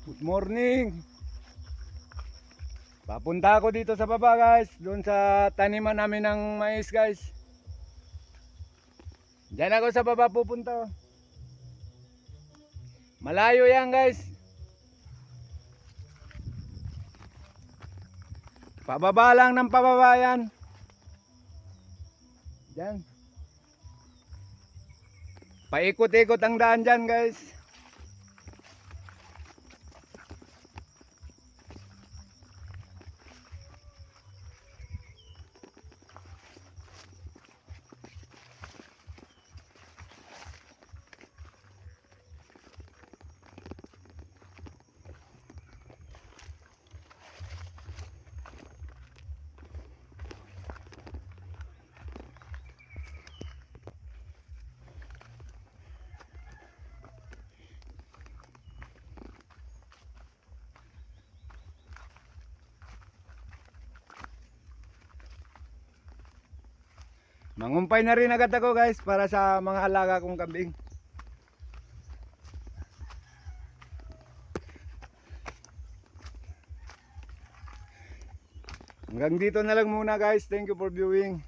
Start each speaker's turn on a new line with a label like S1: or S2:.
S1: Good morning. Papunta ako dito sa baba guys, doon sa taniman namin ng mais guys. Diyan ako sa baba pupunta. Malayo yan guys. Pababa lang ng pababa yan. Diyan. Paikot-ikot ang daan dyan guys. Mangumpay na rin agad ako guys para sa mga alaga kong kambing. Hanggang dito na lang muna guys. Thank you for viewing.